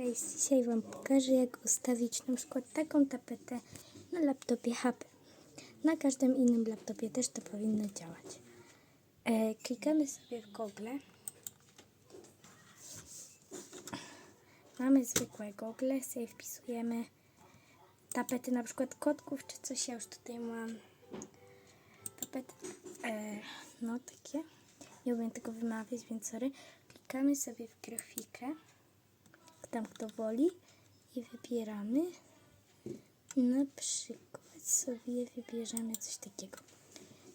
Cześć, dzisiaj Wam pokażę jak ustawić na przykład taką tapetę na laptopie HP. Na każdym innym laptopie też to powinno działać. E, klikamy sobie w Google. Mamy zwykłe Google, sobie wpisujemy tapety na przykład kotków czy coś, ja już tutaj mam tapety, e, no takie. Nie umiem tego wymawiać, więc sorry. Klikamy sobie w grafikę tam kto woli i wybieramy. Na przykład sobie wybierzemy coś takiego.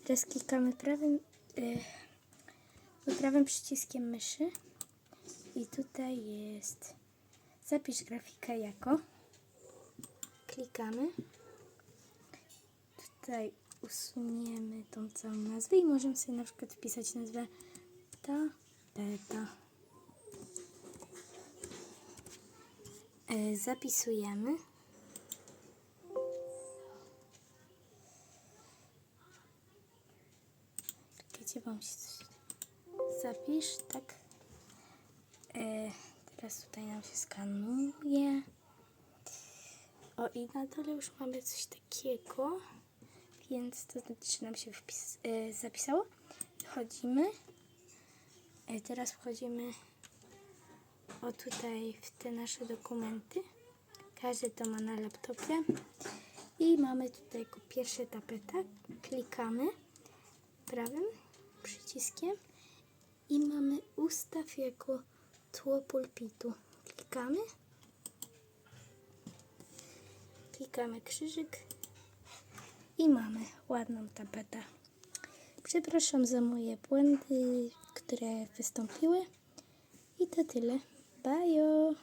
Teraz klikamy prawym, yy, prawym przyciskiem myszy i tutaj jest zapisz grafikę jako. Klikamy. Tutaj usuniemy tą całą nazwę i możemy sobie na przykład wpisać nazwę tapeta. E, zapisujemy. Czekajcie, bo się coś... Zapisz, tak. E, teraz tutaj nam się skanuje. O, i na dole już mamy coś takiego, więc to znaczy, że nam się wpis, e, zapisało. Wchodzimy. E, teraz wchodzimy o tutaj w te nasze dokumenty. Każdy to ma na laptopie. I mamy tutaj jako pierwsze tapeta. Klikamy prawym przyciskiem i mamy ustaw jako tło pulpitu. Klikamy. Klikamy krzyżyk i mamy ładną tapetę. Przepraszam za moje błędy, które wystąpiły. I to tyle. tayo.